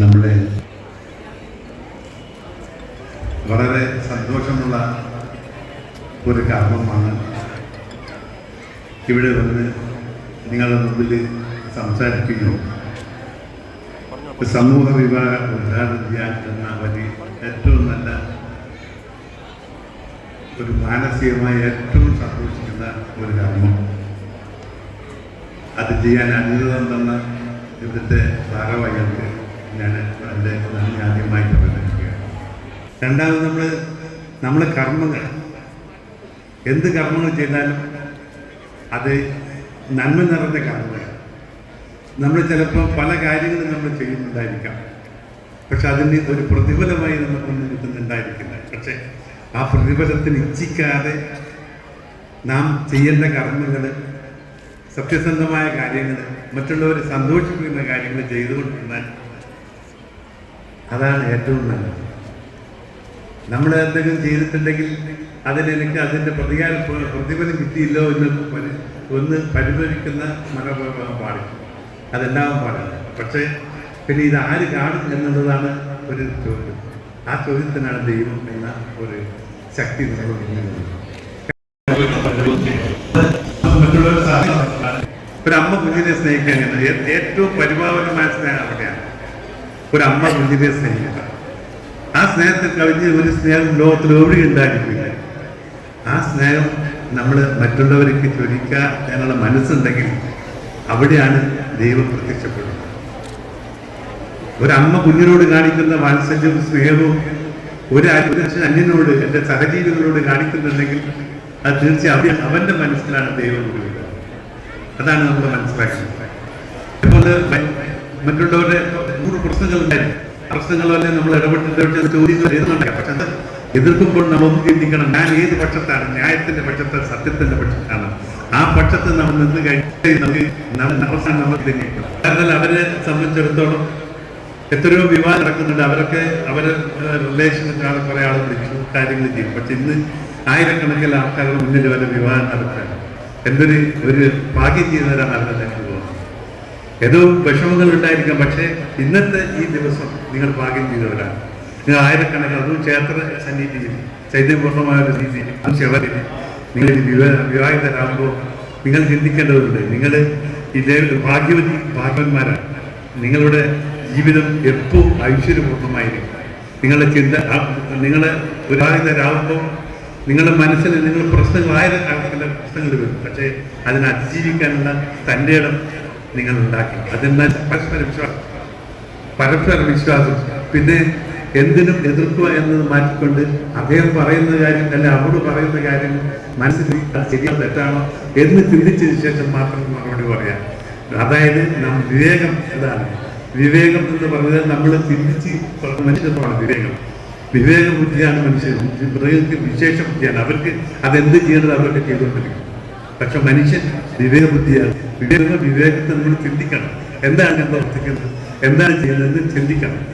നമ്മുടെ വളരെ സന്തോഷമുള്ള ഒരു കർമ്മമാണ് ഇവിടെ വന്ന് നിങ്ങളുടെ മുമ്പിൽ സംസാരിക്കുന്നു. സമൂഹ വിവാഹ ഉദ്ഘാടനം ചെയ്യാൻ വലിയ ഏറ്റവും നല്ല ഒരു മാനസികമായി ഏറ്റവും സന്തോഷിക്കുന്ന ഒരു കർമ്മം. അത് ചെയ്യാൻ അനുഗ്രഹം തന്ന ഇവിടുത്തെ ഭാരവാഹികൾക്ക് ഞാൻ എന്റെ നന്ദി ആദ്യമായിട്ട് പ്രകടിപ്പിക്കുകയാണ് രണ്ടാമത് നമ്മൾ നമ്മൾ കർമ്മങ്ങൾ. എന്ത് കർമ്മങ്ങൾ ചെയ്താലും അത് നന്മ നിറഞ്ഞ കർമ്മങ്ങൾ നമ്മൾ ചിലപ്പോൾ പല കാര്യങ്ങളും നമ്മൾ ചെയ്യുന്നുണ്ടായിരിക്കാം. പക്ഷെ അതിന് ഒരു പ്രതിഫലമായി നമുക്ക് മുന്നിൽ കിട്ടുന്നുണ്ടായിരിക്കില്ല പക്ഷെ ആ പ്രതിഫലത്തിന് ഇച്ഛിക്കാതെ നാം ചെയ്യേണ്ട കർമ്മങ്ങൾ സത്യസന്ധമായ കാര്യങ്ങൾ മറ്റുള്ളവരെ സന്തോഷിപ്പിക്കുന്ന കാര്യങ്ങൾ ചെയ്തുകൊണ്ടിരുന്നാൽ അതാണ് ഏറ്റവും നല്ലത്. നമ്മൾ എന്തെങ്കിലും ചെയ്തിട്ടുണ്ടെങ്കിൽ അതിനെനിക്ക് അതിന്റെ പ്രതികാര പ്രതിഫലം കിട്ടിയില്ലോ എന്ന് ഒന്ന് പരിഭവിക്കുന്ന മനോഭാവം പാടില്ല. അതെല്ലാം പാടില്ല. പക്ഷേ പിന്നെ ഇത് ആര് കാണും എന്നുള്ളതാണ് ഒരു ചോദ്യം. ആ ചോദ്യത്തിനാണ് ദൈവം എന്ന ഒരു ശക്തി നമ്മൾ ഒരു അമ്മ കുഞ്ഞിനെ സ്നേഹിക്കാൻ ഏറ്റവും പരിഭാവനമായ സ്നേഹം അവിടെയാണ്. ഒരു അമ്മ കുഞ്ഞിനെ സ്നേഹിക്കുക ആ സ്നേഹത്തെ കവിഞ്ഞ് ഒരു സ്നേഹം ലോകത്തിൽ എവിടെ ഉണ്ടാക്കിയിട്ടില്ല ആ സ്നേഹം നമ്മൾ മറ്റുള്ളവർക്ക് ചൊരിക്കുക എന്നുള്ള മനസ്സുണ്ടെങ്കിൽ അവിടെയാണ് ദൈവം പ്രത്യക്ഷപ്പെടുന്നത്. ഒരമ്മ കുഞ്ഞിനോട് കാണിക്കുന്ന വാത്സല്യവും സ്നേഹവും ഒരു അന്യനോട് എന്റെ സഹജീവികളോട് കാണിക്കുന്നുണ്ടെങ്കിൽ അത് തീർച്ചയായും അവന്റെ മനസ്സിലാണ് ദൈവം അതാണ് നമ്മൾ മനസ്സിലാക്കുന്നത് മറ്റുള്ളവരുടെ നൂറ് പ്രശ്നങ്ങൾ പ്രശ്നങ്ങളല്ലേ നമ്മൾ ഇടപെട്ടിട്ട് ചോദ്യങ്ങൾ എഴുതുന്നുണ്ടായി പക്ഷെ എതിർക്കുമ്പോൾ നമുക്ക് ചിന്തിക്കണം ഞാൻ ഏത് പക്ഷത്താണ്? ന്യായത്തിന്റെ പക്ഷത്ത് സത്യത്തിന്റെ പക്ഷത്താണ്. ആ പക്ഷത്ത് നമ്മൾ നിന്ന് കഴിഞ്ഞാൽ നമുക്ക് അവസാനം നമ്മൾ തന്നെ കാരണം അവരെ സംബന്ധിച്ചിടത്തോളം എത്രയോ വിവാഹം നടക്കുന്നുണ്ട്. അവരൊക്കെ അവരെ റിലേഷനിൽ കുറെ ആൾ വിളിച്ചു കാര്യങ്ങൾ ചെയ്യും പക്ഷെ ഇന്ന് ആയിരക്കണക്കിന് ആൾക്കാരുടെ മുന്നിൽ വരെ വിവാഹം നടക്കുകയാണ് എന്തൊരു ഒരു ഭാഗ്യം ചെയ്യുന്നവരാണ് അവരുടെ ഏതോ വിഷമങ്ങൾ ഉണ്ടായിരിക്കാം. പക്ഷേ ഇന്നത്തെ ഈ ദിവസം നിങ്ങൾ ഭാഗ്യം ചെയ്തവരാണ്. നിങ്ങൾ ആയിരക്കണക്കിന് അതും ക്ഷേത്ര സന്നിധിയിൽ ചൈതന്യപൂർണമായ ഒരു രീതിയിൽ ശിവരിൽ നിങ്ങൾ വിവാഹിതരാകുമ്പോൾ നിങ്ങൾ ചിന്തിക്കേണ്ടതുണ്ട്. നിങ്ങൾ ഇതേ ഭാഗ്യവതി ഭാഗ്യവന്മാരാണ്. നിങ്ങളുടെ ജീവിതം എപ്പോൾ ഐശ്വര്യപൂർണമായിരിക്കും നിങ്ങളുടെ ചിന്ത നിങ്ങൾ വിവാഹിതരാകുമ്പോൾ നിങ്ങളുടെ മനസ്സിൽ നിങ്ങൾ പ്രശ്നങ്ങൾ ആയിരക്കണക്കിന് പ്രശ്നങ്ങൾ വരും. പക്ഷേ അതിനെ അതിജീവിക്കാനുള്ള തന്റെ ഇടം നിങ്ങൾ ഉണ്ടാക്കി അതെന്നാൽ പരസ്പര വിശ്വാസം പരസ്പര വിശ്വാസം. പിന്നെ എന്തിനും എതിർക്കുക എന്നത് മാറ്റിക്കൊണ്ട് അദ്ദേഹം പറയുന്ന കാര്യം അല്ലെ അവിടെ പറയുന്ന കാര്യം മനസ്സിൽ ശരിയോ തെറ്റാണോ എന്ന് ചിന്തിച്ചതിന് ശേഷം മാത്രം മറുപടി പറയാം. അതായത് നാം വിവേകം ഇതാണ് വിവേകം എന്ന് പറഞ്ഞാൽ നമ്മൾ ചിന്തിച്ച് മനുഷ്യത്വമാണ് വിവേകം. വിവേക ബുദ്ധിയാണ് മനുഷ്യൻ. മൃഗങ്ങൾക്ക് വിശേഷ ബുദ്ധിയാണ് അവർക്ക് അതെന്ത് ചെയ്യേണ്ടത് അവരൊക്കെ ചെയ്തുകൊണ്ടിരിക്കും. പക്ഷെ മനുഷ്യൻ വിവേകബുദ്ധിയാണ്. വിവേക വിവേകത്തെ നമ്മൾ ചിന്തിക്കണം. എന്താണ് പ്രവർത്തിക്കുന്നത് എന്താണ് ചെയ്യുന്നത് ചിന്തിക്കണം.